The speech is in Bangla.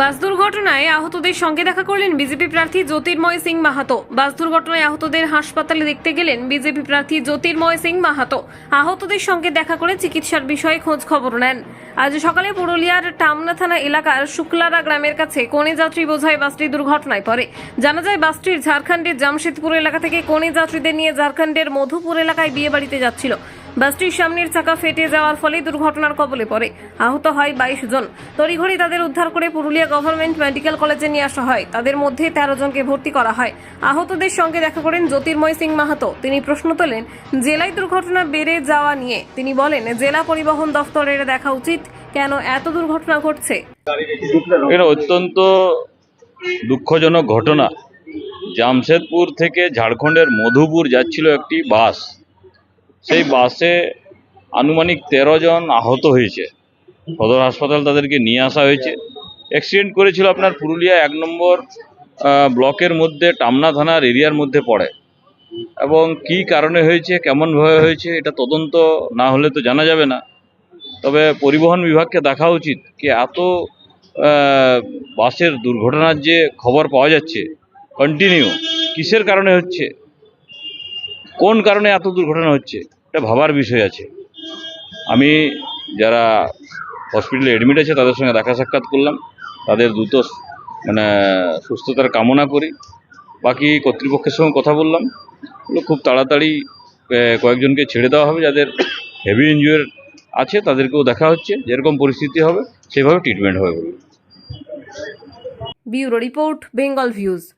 বাস দুর্ঘটনায় আহতদের সঙ্গে দেখা করলেন বিজেপি প্রার্থী জ্যোতির্ময় সিং মাহাতো। বাস দুর্ঘটনায় আহতদের হাসপাতালে দেখতে গেলেন বিজেপি প্রার্থী জ্যোতির্ময় সিং মাহাতো। আহতদের সঙ্গে দেখা করে চিকিৎসার বিষয়ে খোঁজ খবর নেন। আজ সকালে পুরুলিয়ার টামনা থানা এলাকার শুক্লারা গ্রামের কাছে কোনে যাত্রী বোঝায় বাসটি দুর্ঘটনায় পড়ে। জানা যায় বাসটির ঝাড়খণ্ডের জামশেদপুর এলাকা থেকে কোনে যাত্রীদের নিয়ে ঝাড়খণ্ডের মধুপুর এলাকায় বিয়ে বাড়িতে যাচ্ছিল। বাসটির সামনের চাকা ফেটে যাওয়ার ফলে দুর্ঘটনার কবলে পড়ে। আহত হয় বাইশ জন। তড়িঘড়ি তাদের উদ্ধার করে পুরুলিয়া গভর্নমেন্ট মেডিকেল কলেজে নিয়ে আসা হয়। তাদের মধ্যে তেরো জনকে ভর্তি করা হয়। আহতদের সঙ্গে দেখা করেন জ্যোতির্ময় সিং মাহাতো। তিনি প্রশ্ন তোলেন, জেলায় দুর্ঘটনা বেড়ে যাওয়া নিয়ে? তিনি বলেন, জেলা পরিবহন দফতরের দেখা উচিত। কেন এত দুর্ঘটনা ঘটছে? অত্যন্ত দুঃখজনক ঘটনা। জামশেদপুর থেকে ঝাড়খণ্ডের মধুপুর যাচ্ছিল একটি বাস। সেই বাসে আনুমানিক তেরো জন আহত হয়েছে। সদর হাসপাতাল তাদেরকে নিয়ে আসা হয়েছে। অ্যাক্সিডেন্ট করেছিল আপনার পুরুলিয়া এক নম্বর ব্লকের মধ্যে, টামনা থানার এরিয়ার মধ্যে পড়ে। এবং কি কারণে হয়েছে কেমনভাবে হয়েছে, এটা তদন্ত না হলে তো জানা যাবে না। তবে পরিবহন বিভাগকে দেখা উচিত কি এত বাসের দুর্ঘটনার যে খবর পাওয়া যাচ্ছে কন্টিনিউ কিসের কারণে হচ্ছে? কোন কারণে এত দুর্ঘটনা হচ্ছে, এটা ভাবার বিষয় আছে। আমি যারা হসপিটালে অ্যাডমিট আছে, তাদের সঙ্গে দেখা সাক্ষাৎ করলাম। তাদের দ্রুত মানে সুস্থতার কামনা করি। বাকি কর্তৃপক্ষের সঙ্গে কথা বললাম। বলল, খুব তাড়াতাড়ি কয়েকজনকে ছেড়ে দেওয়া হবে। যাদের হেভি ইনজুয়ার আছে, তাদেরকেও দেখা হচ্ছে। যেরকম পরিস্থিতি হবে, সেভাবে ট্রিটমেন্ট হবে বলে ব্যুরো রিপোর্ট, বেঙ্গল ভিউজ।